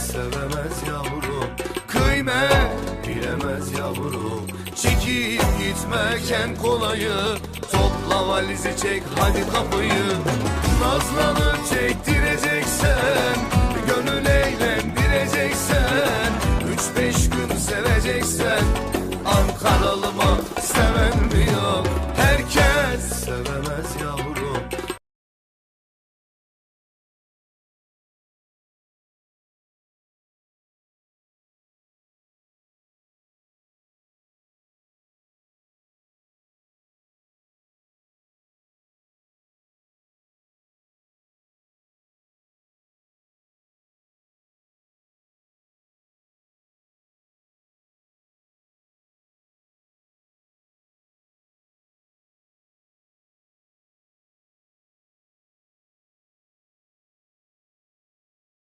sevemez yavrum. Kıymet bilemez yavrum. Çekip gitmek en kolayı. Topla valizi çek hadi kapıyı. Nazlanıp çektireceksen Gönül eğlendireceksen Üç beş gün seveceksen